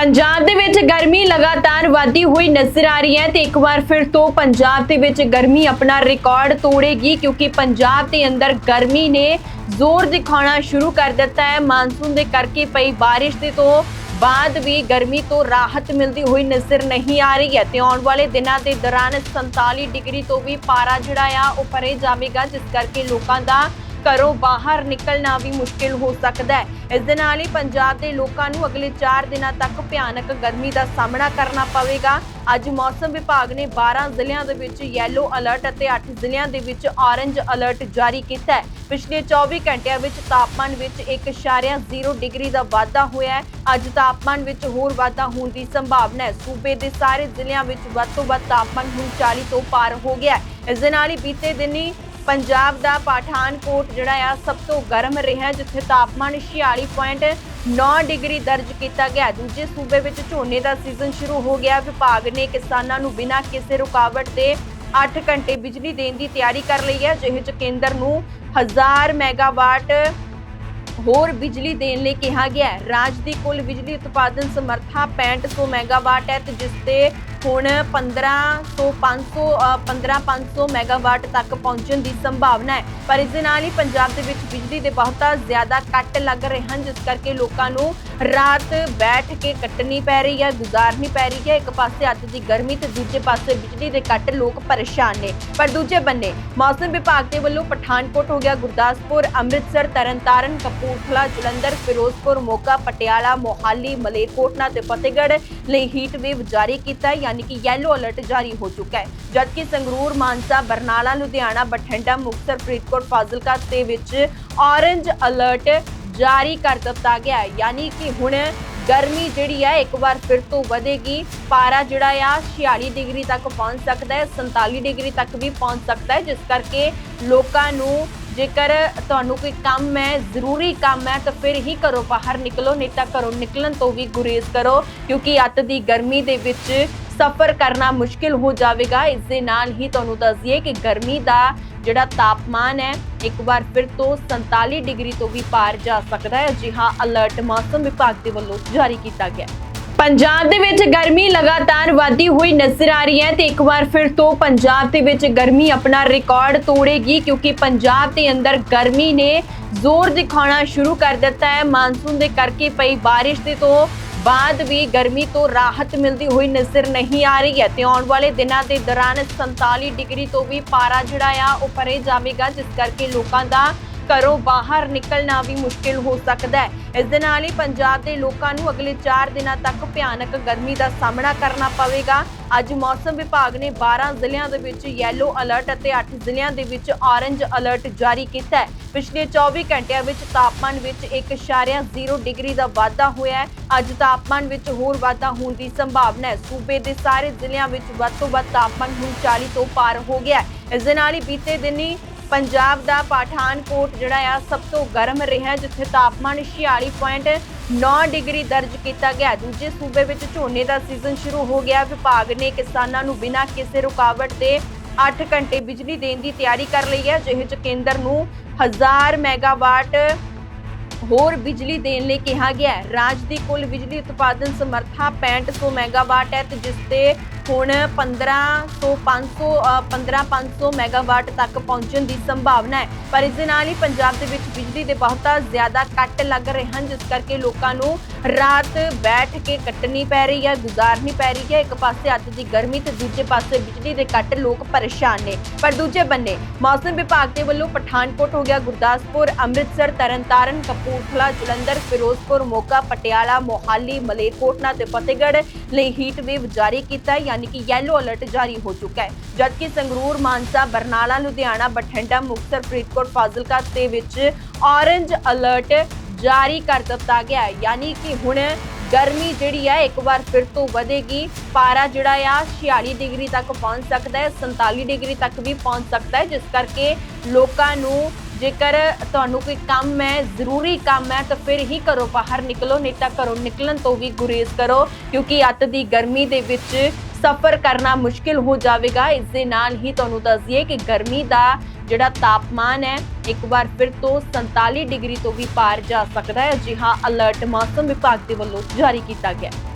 ਪੰਜਾਬ ਦੇ ਵਿੱਚ ਗਰਮੀ ਲਗਾਤਾਰ ਵਧਦੀ ਹੋਈ ਨਜ਼ਰ ਆ ਰਹੀ ਹੈ ਤੇ ਇੱਕ ਵਾਰ ਫਿਰ ਤੋਂ ਪੰਜਾਬ ਦੇ ਵਿੱਚ ਗਰਮੀ ਆਪਣਾ ਰਿਕਾਰਡ ਤੋੜੇਗੀ ਕਿਉਂਕਿ ਪੰਜਾਬ ਦੇ ਅੰਦਰ ਗਰਮੀ ਨੇ ਜ਼ੋਰ ਦਿਖਾਉਣਾ ਸ਼ੁਰੂ ਕਰ ਦਿੱਤਾ ਹੈ। ਮਾਨਸੂਨ ਦੇ ਕਰਕੇ ਪਈ ਬਾਰਿਸ਼ ਦੇ ਤੋਂ ਬਾਅਦ ਵੀ ਗਰਮੀ ਤੋਂ ਰਾਹਤ ਮਿਲਦੀ ਹੋਈ ਨਜ਼ਰ ਨਹੀਂ ਆ ਰਹੀ ਹੈ ਤੇ ਆਉਣ ਵਾਲੇ ਦਿਨਾਂ ਦੇ ਦੌਰਾਨ 47 ਡਿਗਰੀ ਤੋਂ ਵੀ ਪਾਰਾ ਜਿਹੜਾ ਆ, ਉਹ ਪਰੇ ਜਾਵੇਗਾ, ਜਿਸ ਕਰਕੇ ਲੋਕਾਂ ਦਾ ਘਰੋਂ ਬਾਹਰ ਨਿਕਲਣਾ ਵੀ ਮੁਸ਼ਕਿਲ ਹੋ ਸਕਦਾ ਹੈ। ਇਸ ਦੇ ਨਾਲ ਹੀ ਪੰਜਾਬ ਦੇ ਲੋਕਾਂ ਨੂੰ ਅਗਲੇ 4 ਦਿਨਾਂ ਤੱਕ ਭਿਆਨਕ ਗਰਮੀ ਦਾ ਸਾਹਮਣਾ ਕਰਨਾ ਪਵੇਗਾ। ਅੱਜ ਮੌਸਮ ਵਿਭਾਗ ਨੇ 12 ਜ਼ਿਲ੍ਹਿਆਂ ਦੇ ਵਿੱਚ ਯੈਲੋ ਅਲਰਟ ਅਤੇ 8 ਜ਼ਿਲ੍ਹਿਆਂ ਦੇ ਵਿੱਚ ਔਰੰਜ ਅਲਰਟ ਜਾਰੀ ਕੀਤਾ ਹੈ। ਪਿਛਲੇ 24 ਘੰਟਿਆਂ ਵਿੱਚ ਤਾਪਮਾਨ ਵਿੱਚ 1.0 ਡਿਗਰੀ ਦਾ ਵਾਧਾ ਹੋਇਆ ਹੈ। ਅੱਜ ਤਾਪਮਾਨ ਵਿੱਚ ਹੋਰ ਵਾਧਾ ਹੋਣ ਦੀ ਸੰਭਾਵਨਾ ਹੈ। ਸੂਬੇ ਦੇ ਸਾਰੇ ਜ਼ਿਲ੍ਹਿਆਂ ਵਿੱਚ ਵੱਧ ਤੋਂ ਵੱਧ ਤਾਪਮਾਨ ਹੁਣ 40 ਤੋਂ ਪਾਰ ਹੋ ਗਿਆ ਹੈ। ਇਸ ਦੇ ਨਾਲ ਹੀ ਬੀਤੇ ਦਿਨੀ ਪੰਜਾਬ ਦਾ ਪਾਠਾਨਕੋਟ ਜਿਹੜਾ ਆ ਸਭ ਤੋਂ ਗਰਮ ਰਿਹਾ ਜਿੱਥੇ ਤਾਪਮਾਨ 46.9 ਡਿਗਰੀ ਦਰਜ ਕੀਤਾ ਗਿਆ ਦੂਜੇ ਸੂਬੇ ਵਿੱਚ ਝੋਨੇ ਦਾ ਸੀਜ਼ਨ ਸ਼ੁਰੂ ਹੋ ਗਿਆ। ਵਿਭਾਗ ਨੇ ਕਿਸਾਨਾਂ ਨੂੰ ਬਿਨਾਂ ਕਿਸੇ ਰੁਕਾਵਟ ਦੇ 8 ਘੰਟੇ ਬਿਜਲੀ ਦੇਣ ਦੀ ਤਿਆਰੀ ਕਰ ਲਈ ਹੈ। ਜਿਹੇ ਚ ਕੇਂਦਰ ਨੂੰ 1000 ਮੈਗਾਵਾਟ ਹੋਰ ਬਿਜਲੀ ਦੇਣ ਲਈ ਕਿਹਾ ਗਿਆ ਹੈ। ਰਾਜ ਦੀ ਕੁੱਲ ਬਿਜਲੀ ਉਤਪਾਦਨ ਸਮਰੱਥਾ 6500 ਮੈਗਾਵਾਟ ਹੈ ਤੇ ਜਿਸ ਤੇ ਹੁਣ 1500 500 ਅ, 15500 ਮੈਗਾਵਾਟ ਤੱਕ ਪਹੁੰਚਣ ਦੀ ਸੰਭਾਵਨਾ ਹੈ। ਪਰ ਇਸ ਦੇ ਨਾਲ ਹੀ ਪੰਜਾਬ ਦੇ ਵਿੱਚ ਬਿਜਲੀ ਦੇ ਬਹੁਤਾ ਜ਼ਿਆਦਾ ਕੱਟ ਲੱਗ ਰਹੇ ਹਨ ਜਿਸ ਕਰਕੇ ਲੋਕਾਂ ਨੂੰ ਰਾਤ ਬੈਠ ਕੇ ਕੱਟਣੀ ਪੈ ਰਹੀ ਹੈ ਗੁਜ਼ਾਰਨੀ ਪੈ ਰਹੀ ਹੈ। ਇੱਕ ਪਾਸੇ ਅੱਜ ਦੀ ਗਰਮੀ ਤੇ ਦੂਜੇ ਪਾਸੇ ਬਿਜਲੀ ਦੇ ਕੱਟ ਲੋਕ ਪਰੇਸ਼ਾਨ ਨੇ। ਪਰ ਦੂਜੇ ਬੰਨੇ ਮੌਸਮ ਵਿਭਾਗ ਦੇ ਵੱਲੋਂ ਪਠਾਨਕੋਟ ਹੋ ਗਿਆ ਗੁਰਦਾਸਪੁਰ ਅੰਮ੍ਰਿਤਸਰ ਤਰਨਤਾਰਨ ਕਪੂਰਥਲਾ ਜਲੰਧਰ ਫਿਰੋਜ਼ਪੁਰ ਮੋਗਾ ਪਟਿਆਲਾ ਮੋਹਾਲੀ ਮਲੇਰਕੋਟਲਾ ਤੇ ਫਤਿਹਗੜ੍ਹ ਲਈ ਹੀਟ ਵੇਵ ਜਾਰੀ ਕੀਤਾ ਹੈ। ਯਾਨੀ ਕਿ ਯੈਲੋ ਅਲਰਟ ਜਾਰੀ ਹੋ ਚੁੱਕਾ ਹੈ। ਜਦਕਿ ਸੰਗਰੂਰ, ਮਾਨਸਾ, ਬਰਨਾਲਾ, ਲੁਧਿਆਣਾ, ਬਠਿੰਡਾ, ਮੁਕਤਸਰ, ਫਰੀਦਕੋਟ, ਫਾਜ਼ਿਲਕਾ ਤੇ ਵਿੱਚ ਔਰੰਜ ਅਲਰਟ ਜਾਰੀ ਕਰ ਦਿੱਤਾ ਗਿਆ ਹੈ। ਯਾਨੀ ਕਿ ਹੁਣ ਗਰਮੀ ਜਿਹੜੀ ਹੈ ਇੱਕ ਵਾਰ ਫਿਰ ਤੋਂ ਵਧੇਗੀ। ਪਾਰਾ ਜਿਹੜਾ ਆ 46 ਡਿਗਰੀ ਤੱਕ ਪਹੁੰਚ ਸਕਦਾ ਹੈ 47 ਡਿਗਰੀ ਤੱਕ ਵੀ ਪਹੁੰਚ ਸਕਦਾ ਹੈ, ਜਿਸ ਕਰਕੇ ਲੋਕਾਂ ਨੂੰ ਜੇਕਰ ਤੁਹਾਨੂੰ ਕੋਈ ਕੰਮ ਹੈ, ਜ਼ਰੂਰੀ ਕੰਮ ਹੈ, ਤਾਂ ਫਿਰ ਹੀ ਘਰੋਂ ਬਾਹਰ ਨਿਕਲੋ, ਨਹੀਂ ਤਾਂ ਘਰੋਂ ਨਿਕਲਣ ਤੋਂ ਵੀ ਗੁਰੇਜ਼ ਕਰੋ, ਕਿਉਂਕਿ ਅੱਤ ਦੀ ਗਰਮੀ ਦੇ ਵਿੱਚ ਸਫ਼ਰ ਕਰਨਾ ਮੁਸ਼ਕਿਲ ਹੋ ਜਾਵੇਗਾ। ਇਸ ਦੇ ਨਾਲ ਹੀ ਤੁਹਾਨੂੰ ਦੱਸ ਦਈਏ ਕਿ ਗਰਮੀ ਦਾ ਜਿਹੜਾ ਤਾਪਮਾਨ ਹੈ, ਇੱਕ ਵਾਰ ਫਿਰ ਤੋਂ 47 ਡਿਗਰੀ ਤੋਂ ਵੀ ਪਾਰ ਜਾ ਸਕਦਾ ਹੈ। ਜੀ ਹਾਂ, ਅਲਰਟ ਮੌਸਮ ਵਿਭਾਗ ਦੇ ਵੱਲੋਂ ਜਾਰੀ ਕੀਤਾ ਗਿਆ ਹੈ। ਪੰਜਾਬ ਦੇ ਵਿੱਚ ਗਰਮੀ ਲਗਾਤਾਰ ਵਧਦੀ ਹੋਈ ਨਜ਼ਰ ਆ ਰਹੀ ਹੈ ਤੇ ਇੱਕ ਵਾਰ ਫਿਰ ਤੋਂ ਪੰਜਾਬ ਦੇ ਵਿੱਚ ਗਰਮੀ ਆਪਣਾ ਰਿਕਾਰਡ ਤੋੜੇਗੀ ਕਿਉਂਕਿ ਪੰਜਾਬ ਦੇ ਅੰਦਰ ਗਰਮੀ ਨੇ ਜ਼ੋਰ ਦਿਖਾਉਣਾ ਸ਼ੁਰੂ ਕਰ ਦਿੱਤਾ ਹੈ। ਮਾਨਸੂਨ ਦੇ ਕਰਕੇ ਪਈ ਬਾਰਿਸ਼ ਦੇ ਤੋਂ ਬਾਅਦ ਵੀ ਗਰਮੀ ਤੋਂ ਰਾਹਤ ਮਿਲਦੀ ਹੋਈ ਨਜ਼ਰ ਨਹੀਂ ਆ ਰਹੀ ਹੈ ਤੇ ਆਉਣ ਵਾਲੇ ਦਿਨਾਂ ਦੇ ਦੌਰਾਨ 47 ਡਿਗਰੀ ਤੋਂ ਵੀ ਪਾਰਾ ਜਿਹੜਾ ਆ, ਉਹ ਪਰੇ ਜਾਵੇਗਾ, ਜਿਸ ਕਰਕੇ ਲੋਕਾਂ ਦਾ ਘਰੋਂ ਬਾਹਰ ਨਿਕਲਣਾ ਵੀ ਮੁਸ਼ਕਿਲ ਹੋ ਸਕਦਾ ਹੈ। ਇਸ ਦੇ ਨਾਲ ਹੀ ਪੰਜਾਬ ਦੇ ਲੋਕਾਂ ਨੂੰ ਅਗਲੇ 4 ਦਿਨਾਂ ਤੱਕ ਭਿਆਨਕ ਗਰਮੀ ਦਾ ਸਾਹਮਣਾ ਕਰਨਾ ਪਵੇਗਾ। ਅੱਜ ਮੌਸਮ ਵਿਭਾਗ ਨੇ 12 ਜ਼ਿਲ੍ਹਿਆਂ ਦੇ ਵਿੱਚ ਯੈਲੋ ਅਲਰਟ ਅਤੇ 8 ਜ਼ਿਲ੍ਹਿਆਂ ਦੇ ਵਿੱਚ ਔਰੰਜ ਅਲਰਟ ਜਾਰੀ ਕੀਤਾ ਹੈ। ਪਿਛਲੇ 24 ਘੰਟਿਆਂ ਵਿੱਚ ਤਾਪਮਾਨ ਵਿੱਚ 1.0 ਡਿਗਰੀ ਦਾ ਵਾਧਾ ਹੋਇਆ ਹੈ। ਅੱਜ ਤਾਪਮਾਨ ਵਿੱਚ ਹੋਰ ਵਾਧਾ ਹੋਣ ਦੀ ਸੰਭਾਵਨਾ ਹੈ। ਸੂਬੇ ਦੇ ਸਾਰੇ ਜ਼ਿਲ੍ਹਿਆਂ ਵਿੱਚ ਵੱਧ ਤੋਂ ਵੱਧ ਤਾਪਮਾਨ ਹੁਣ 40 ਤੋਂ ਪਾਰ ਹੋ ਗਿਆ ਹੈ। ਇਸ ਦੇ ਨਾਲ ਹੀ ਬੀਤੇ ਦਿਨੀ ਪੰਜਾਬ ਦਾ ਪਾਠਾਨਕੋਟ ਜਿਹੜਾ ਆ ਸਭ ਤੋਂ ਗਰਮ ਰਿਹਾ, ਜਿੱਥੇ ਤਾਪਮਾਨ 46.9 ਡਿਗਰੀ ਦਰਜ ਕੀਤਾ ਗਿਆ। ਦੂਜੇ ਸੂਬੇ ਵਿੱਚ ਝੋਨੇ ਦਾ ਸੀਜ਼ਨ ਸ਼ੁਰੂ ਹੋ ਗਿਆ। ਵਿਭਾਗ ਨੇ ਕਿਸਾਨਾਂ ਨੂੰ ਬਿਨਾਂ ਕਿਸੇ ਰੁਕਾਵਟ ਦੇ 8 ਘੰਟੇ ਬਿਜਲੀ ਦੇਣ ਦੀ ਤਿਆਰੀ ਕਰ ਲਈ ਹੈ। ਜਿਹੇ ਚ ਕੇਂਦਰ ਨੂੰ 1000 ਮੈਗਾਵਾਟ ਹੋਰ ਬਿਜਲੀ ਦੇਣ ਲਈ ਕਿਹਾ ਗਿਆ ਹੈ। ਰਾਜ ਦੀ ਕੁੱਲ ਬਿਜਲੀ ਉਤਪਾਦਨ ਸਮਰੱਥਾ 6500 ਮੈਗਾਵਾਟ ਹੈ ਤੇ ਜਿਸ ਤੇ ਹੁਣ 1500 500 ਅ, 15500 ਮੈਗਾਵਾਟ ਤੱਕ ਪਹੁੰਚਣ ਦੀ ਸੰਭਾਵਨਾ ਹੈ। ਪਰ ਇਸ ਦੇ ਨਾਲ ਹੀ ਪੰਜਾਬ ਦੇ ਵਿੱਚ ਬਿਜਲੀ ਦੇ ਬਹੁਤਾ ਜ਼ਿਆਦਾ ਕੱਟ ਲੱਗ ਰਹੇ ਹਨ ਜਿਸ ਕਰਕੇ ਲੋਕਾਂ ਨੂੰ ਰਾਤ ਬੈਠ ਕੇ ਕੱਟਣੀ ਪੈ ਰਹੀ ਹੈ ਗੁਜ਼ਾਰਨੀ ਪੈ ਰਹੀ ਹੈ। ਇੱਕ ਪਾਸੇ ਅੱਤ ਦੀ ਗਰਮੀ ਤੇ ਦੂਜੇ ਪਾਸੇ ਬਿਜਲੀ ਦੇ ਕੱਟ ਲੋਕ ਪਰੇਸ਼ਾਨ ਨੇ। ਪਰ ਦੂਜੇ ਬੰਨੇ ਮੌਸਮ ਵਿਭਾਗ ਦੇ ਵੱਲੋਂ ਪਠਾਨਕੋਟ ਹੋ ਗਿਆ ਗੁਰਦਾਸਪੁਰ ਅੰਮ੍ਰਿਤਸਰ ਤਰਨਤਾਰਨ ਕਪੂਰਥਲਾ ਜਲੰਧਰ ਫਿਰੋਜ਼ਪੁਰ ਮੋਗਾ ਪਟਿਆਲਾ ਮੋਹਾਲੀ ਮਲੇਰਕੋਟਲਾ ਤੇ ਫਤਿਹਗੜ੍ਹ ਲਈ ਹੀਟ ਵੇਵ ਜਾਰੀ ਕੀਤਾ ਹੈ। ਯਾਨੀ ਕਿ ਯੈਲੋ ਅਲਰਟ ਜਾਰੀ ਹੋ ਚੁੱਕਾ ਹੈ। ਜਦਕਿ ਸੰਗਰੂਰ, ਮਾਨਸਾ, ਬਰਨਾਲਾ, ਲੁਧਿਆਣਾ, ਬਠਿੰਡਾ, ਮੁਕਤਸਰ, ਫਰੀਦਕੋਟ, ਫਾਜ਼ਿਲਕਾ ਤੇ ਵਿੱਚ ਔਰੰਜ ਅਲਰਟ ਜਾਰੀ ਕਰ ਦਿੱਤਾ ਗਿਆ ਹੈ। ਯਾਨੀ ਕਿ ਹੁਣ ਗਰਮੀ ਜਿਹੜੀ ਹੈ ਇੱਕ ਵਾਰ ਫਿਰ ਤੋਂ ਵਧੇਗੀ। ਪਾਰਾ ਜਿਹੜਾ ਆ 46 ਡਿਗਰੀ ਤੱਕ ਪਹੁੰਚ ਸਕਦਾ ਹੈ 47 ਡਿਗਰੀ ਤੱਕ ਵੀ ਪਹੁੰਚ ਸਕਦਾ ਹੈ, ਜਿਸ ਕਰਕੇ ਲੋਕਾਂ ਨੂੰ ਜੇਕਰ ਤੁਹਾਨੂੰ ਕੋਈ ਕੰਮ ਹੈ, ਜ਼ਰੂਰੀ ਕੰਮ ਹੈ, ਤਾਂ ਫਿਰ ਹੀ ਘਰੋਂ ਬਾਹਰ ਨਿਕਲੋ, ਨਹੀਂ ਤਾਂ ਘਰੋਂ ਨਿਕਲਣ ਤੋਂ ਵੀ ਗੁਰੇਜ਼ ਕਰੋ, ਕਿਉਂਕਿ ਅੱਤ ਦੀ ਗਰਮੀ ਦੇ ਵਿੱਚ ਸਫ਼ਰ ਕਰਨਾ ਮੁਸ਼ਕਿਲ ਹੋ ਜਾਵੇਗਾ। ਇਸ ਦੇ ਨਾਲ ਹੀ ਤੁਹਾਨੂੰ ਦੱਸ ਦਈਏ ਕਿ ਗਰਮੀ ਦਾ ਜਿਹੜਾ ਤਾਪਮਾਨ ਹੈ, ਇੱਕ ਵਾਰ ਫਿਰ ਤੋਂ 47 ਡਿਗਰੀ ਤੋਂ ਵੀ ਪਾਰ ਜਾ ਸਕਦਾ ਹੈ। ਜੀ ਹਾਂ, ਅਲਰਟ ਮੌਸਮ ਵਿਭਾਗ ਦੇ ਵੱਲੋਂ ਜਾਰੀ ਕੀਤਾ ਗਿਆ ਹੈ।